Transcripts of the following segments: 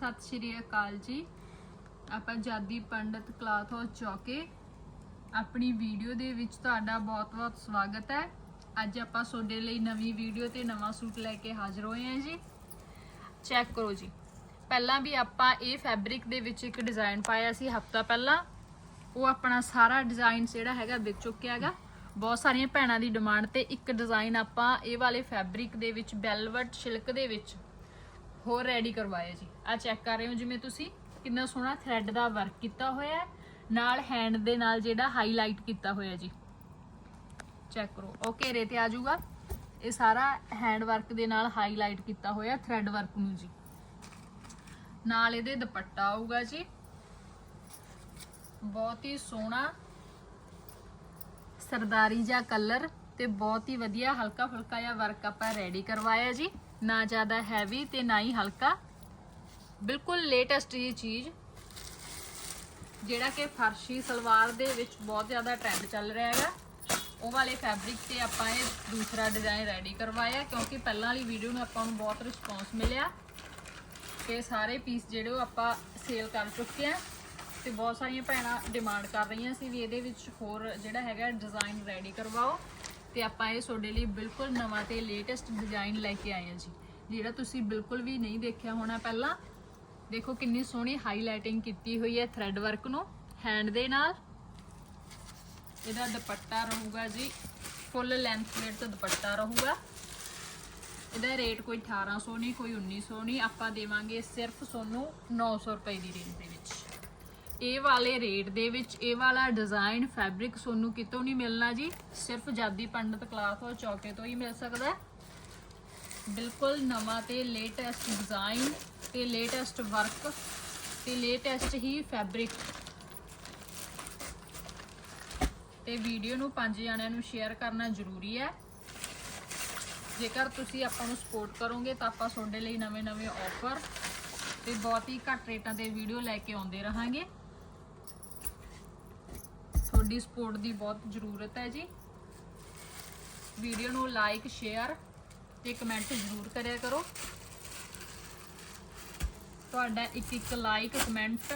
ਸਤਿ ਸ਼੍ਰੀ ਅਕਾਲ ਜੀ। ਆਪਾਂ ਜਾਦੀ ਪੰਡਤ ਕਲਾਥ ਹਾਊਸ ਚੌਕੇ। ਆਪਣੀ ਵੀਡੀਓ ਦੇ ਵਿੱਚ ਤੁਹਾਡਾ ਬਹੁਤ-ਬਹੁਤ ਸਵਾਗਤ ਹੈ। ਅੱਜ ਆਪਾਂ ਤੁਹਾਡੇ ਲਈ ਨਵੀਂ ਵੀਡੀਓ ਤੇ ਨਵਾਂ ਸੂਟ ਲੈ ਕੇ ਹਾਜ਼ਰ ਹੋਏ ਹਾਂ ਜੀ। ਚੈੱਕ ਕਰੋ ਜੀ। ਪਹਿਲਾਂ ਵੀ ਆਪਾਂ ਇਹ ਫੈਬਰਿਕ ਦੇ ਵਿੱਚ ਇੱਕ ਡਿਜ਼ਾਈਨ ਪਾਇਆ ਸੀ ਹਫਤਾ ਪਹਿਲਾਂ। ਉਹ ਆਪਣਾ ਸਾਰਾ ਡਿਜ਼ਾਈਨ ਜਿਹੜਾ ਹੈਗਾ ਵਿਕ ਚੁੱਕਿਆ ਹੈਗਾ। ਬਹੁਤ ਸਾਰੀਆਂ ਭੈਣਾਂ ਦੀ ਡਿਮਾਂਡ ਤੇ ਇੱਕ ਡਿਜ਼ਾਈਨ ਆਪਾਂ ਇਹ ਵਾਲੇ ਫੈਬਰਿਕ ਦੇ ਵਿੱਚ ਬੈਲਵਟ ਸਿਲਕ ਦੇ ਵਿੱਚ ਹੋਰ ਰੈਡੀ ਕਰਵਾਇਆ ਜੀ ਆ ਚੈੱਕ ਕਰ ਰਹੇ ਹੋ ਜਿਵੇਂ ਤੁਸੀਂ। ਕਿੰਨਾ ਸੋਹਣਾ ਥ੍ਰੈਡ ਦਾ ਵਰਕ ਕੀਤਾ ਹੋਇਆ ਹੈ। ਨਾਲ ਹੈਂਡ ਦੇ ਨਾਲ ਜਿਹੜਾ ਹਾਈਲਾਈਟ ਕੀਤਾ ਹੋਇਆ ਜੀ। ਚੈੱਕ ਕਰੋ। ਉਹ ਘੇਰੇ ਤੇ ਆ ਜਾਊਗਾ। ਇਹ ਸਾਰਾ ਹੈਂਡ ਵਰਕ ਦੇ ਨਾਲ ਹਾਈਲਾਈਟ ਕੀਤਾ ਹੋਇਆ ਥ੍ਰੈਡ ਵਰਕ ਨੂੰ ਜੀ। ਨਾਲ ਇਹਦੇ ਦੁਪੱਟਾ ਆਊਗਾ ਜੀ। ਬਹੁਤ ਹੀ ਸੋਹਣਾ ਸਰਦਾਰੀ ਜਿਹਾ ਕਲਰ ਤੇ ਬਹੁਤ ਹੀ ਵਧੀਆ ਹਲਕਾ ਫੁਲਕਾ ਜਿਹਾ ਵਰਕ ਆਪਾਂ ਰੈਡੀ ਕਰਵਾਇਆ ਜੀ। ਨਾ ਜ਼ਿਆਦਾ ਹੈਵੀ ਤੇ ਨਾ ਹੀ ਹਲਕਾ। ਬਿਲਕੁਲ ਲੇਟੈਸਟ ਇਹ ਚੀਜ਼, ਜਿਹੜਾ ਕਿ ਫਰਸ਼ੀ ਸਲਵਾਰ ਦੇ ਵਿੱਚ ਬਹੁਤ ਜ਼ਿਆਦਾ ਟ੍ਰੈਂਡ ਚੱਲ ਰਿਹਾ ਹੈਗਾ। ਉਹ ਵਾਲੇ ਫੈਬਰਿਕ ਤੇ ਆਪਾਂ ਇਹ ਦੂਸਰਾ ਡਿਜ਼ਾਈਨ ਰੈਡੀ ਕਰਵਾਇਆ, ਕਿਉਂਕਿ ਪਹਿਲਾਂ ਵਾਲੀ ਵੀਡੀਓ ਨੂੰ ਆਪਾਂ ਨੂੰ ਬਹੁਤ ਰਿਸਪੌਂਸ ਮਿਲਿਆ ਕਿ ਸਾਰੇ ਪੀਸ ਜਿਹੜੇ ਉਹ ਆਪਾਂ ਸੇਲ ਕਰ ਚੁੱਕੇ ਆ ਤੇ ਬਹੁਤ ਸਾਰੀਆਂ ਭੈਣਾਂ ਡਿਮਾਂਡ ਕਰ ਰਹੀਆਂ ਸੀ ਵੀ ਇਹਦੇ ਵਿੱਚ ਹੋਰ ਜਿਹੜਾ ਹੈਗਾ ਡਿਜ਼ਾਈਨ ਰੈਡੀ ਕਰਵਾਓ। ਤੇ ਆਪਾਂ ਇਹ ਤੁਹਾਡੇ ਲਈ ਬਿਲਕੁਲ ਨਵਾਂ ਤੇ ਲੇਟੈਸਟ ਡਿਜ਼ਾਈਨ ਲੈ ਕੇ ਆਏ ਹਾਂ ਜੀ। ਜਿਹੜਾ ਤੁਸੀਂ ਬਿਲਕੁਲ ਵੀ ਨਹੀਂ ਦੇਖਿਆ ਹੋਣਾ ਪਹਿਲਾਂ, ਦੇਖੋ ਕਿੰਨੀ ਸੋਹਣੀ ਹਾਈਲਾਈਟਿੰਗ ਕੀਤੀ ਹੋਈ ਹੈ ਥ੍ਰੈਡ ਵਰਕ ਨੂੰ। ਹੈਂਡ ਦੇ ਨਾਲ। ਇਹਦਾ ਦੁਪੱਟਾ ਰਹੂਗਾ ਜੀ ਫੁੱਲ ਲੈਂਥ ਵੇਟ ਤੋਂ ਦੁਪੱਟਾ ਰਹੂਗਾ। ਇਹਦਾ ਰੇਟ ਕੋਈ 1800 ਨਹੀਂ, ਕੋਈ 1900 ਨਹੀਂ, ਆਪਾਂ ਦੇਵਾਂਗੇ ਸਿਰਫ ਤੁਹਾਨੂੰ 900 ਰੁਪਏ ਦੀ ਰੇਂਜ ਦੇ ਵਿੱਚ। ਇਹ ਵਾਲੇ ਰੇਟ ਦੇ ਵਿੱਚ ਇਹ ਵਾਲਾ ਡਿਜ਼ਾਈਨ ਫੈਬਰਿਕ ਤੁਹਾਨੂੰ ਕਿਤੋਂ ਨਹੀਂ ਮਿਲਣਾ ਜੀ? ਸਿਰਫ ਜਾਦੀ ਪੰਡਤ ਕਲਾਥ ਔਰ ਚੌਕੇ ਤੋਂ ਹੀ ਮਿਲ ਸਕਦਾ ਬਿਲਕੁਲ ਨਵਾਂ ਤੇ ਲੇਟੈਸਟ ਡਿਜ਼ਾਈਨ ਤੇ ਲੇਟੈਸਟ ਵਰਕ ਤੇ ਲੇਟੈਸਟ ਹੀ ਫੈਬਰਿਕ ਤੇ ਵੀਡੀਓ ਨੂੰ ਪੰਜ ਜਣਿਆਂ ਨੂੰ ਸ਼ੇਅਰ ਕਰਨਾ ਜ਼ਰੂਰੀ ਹੈ। ਜੇਕਰ ਤੁਸੀਂ ਆਪਾਂ ਨੂੰ ਸਪੋਰਟ ਕਰੋਗੇ ਤਾਂ ਆਪਾਂ ਤੁਹਾਡੇ ਲਈ ਨਵੇਂ-ਨਵੇਂ ਆਫਰ ਤੇ ਬਹੁਤ ਹੀ ਘੱਟ ਰੇਟਾਂ ਤੇ ਵੀਡੀਓ ਲੈ ਕੇ ਆਉਂਦੇ ਰਹਾਂਗੇ। ਤੁਹਾਡੀ ਸਪੋਰਟ ਦੀ ਬਹੁਤ ਜ਼ਰੂਰਤ ਹੈ ਜੀ। ਵੀਡੀਓ ਨੂੰ ਲਾਈਕ ਸ਼ੇਅਰ ਤੇ ਕਮੈਂਟ ਜ਼ਰੂਰ ਕਰਿਆ ਕਰੋ। ਤੁਹਾਡਾ ਇੱਕ ਇੱਕ ਲਾਈਕ ਕਮੈਂਟ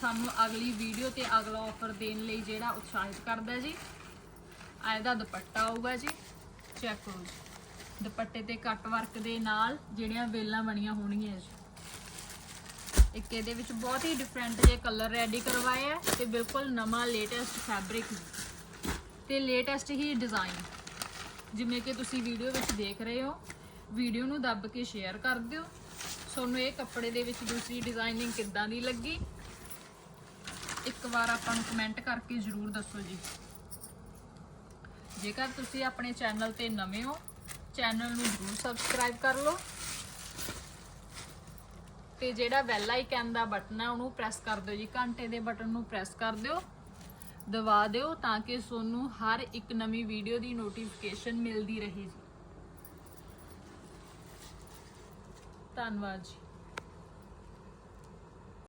ਸਾਨੂੰ ਅਗਲੀ ਵੀਡੀਓ ਤੇ ਅਗਲਾ ਆਫਰ ਦੇਣ ਲਈ ਜਿਹੜਾ ਉਤਸ਼ਾਹਿਤ ਕਰਦਾ ਜੀ। ਆ ਇਹਦਾ ਦੁਪੱਟਾ ਆਊਗਾ ਜੀ। ਚੈੱਕ ਕਰੋ ਜੀ। ਦੁਪੱਟੇ ਤੇ ਕੱਟ ਵਰਕ ਦੇ ਨਾਲ ਜਿਹੜੀਆਂ ਵੇਲਾਂ ਬਣੀਆਂ ਹੋਣਗੀਆਂ ਜੀ। ਇੱਕ ਇਹਦੇ ਵਿੱਚ ਬਹੁਤ ਹੀ ਡਿਫਰੈਂਟ ਜਿਹੇ ਕਲਰ ਰੈਡੀ ਕਰਵਾਏ ਆ ਤੇ ਬਿਲਕੁਲ ਨਵਾਂ ਲੇਟੈਸਟ ਫੈਬਰਿਕ ਤੇ ਲੇਟੈਸਟ ਹੀ ਡਿਜ਼ਾਈਨ ਜਿਵੇਂ ਕਿ ਤੁਸੀਂ ਵੀਡੀਓ ਵਿੱਚ ਦੇਖ ਰਹੇ ਹੋ ਵੀਡੀਓ ਨੂੰ ਦੱਬ ਕੇ ਸ਼ੇਅਰ ਕਰ ਦਿਓ। ਤੁਹਾਨੂੰ ਇਹ ਕੱਪੜੇ ਦੇ ਵਿੱਚ ਦੂਸਰੀ ਡਿਜ਼ਾਈਨਿੰਗ ਕਿੱਦਾਂ ਦੀ ਲੱਗੀ? ਇੱਕ ਵਾਰ ਆਪਾਂ ਨੂੰ ਕਮੈਂਟ ਕਰਕੇ ਜਰੂਰ ਦੱਸੋ ਜੀ। ਜੇਕਰ ਤੁਸੀਂ ਆਪਣੇ ਚੈਨਲ ਤੇ ਨਵੇਂ ਹੋ ਚੈਨਲ ਨੂੰ ਜਰੂਰ ਸਬਸਕ੍ਰਾਈਬ ਕਰ ਲਓ। ਤੇ ਜਿਹੜਾ ਬੈਲ ਆਈਕਨ ਦਾ ਬਟਨ ਆ ਉਹਨੂੰ ਪ੍ਰੈਸ ਕਰ ਦਿਓ ਜੀ। ਘੰਟੇ ਦੇ ਬਟਨ ਨੂੰ ਪ੍ਰੈਸ ਕਰ ਦਿਓ, ਦਬਾ ਦਿਓ ਤਾਂ ਕਿ ਤੁਹਾਨੂੰ ਹਰ ਇੱਕ ਨਵੀਂ ਵੀਡੀਓ ਦੀ ਨੋਟੀਫਿਕੇਸ਼ਨ ਮਿਲਦੀ ਰਹੇ ਜੀ। ਧੰਨਵਾਦ ਜੀ।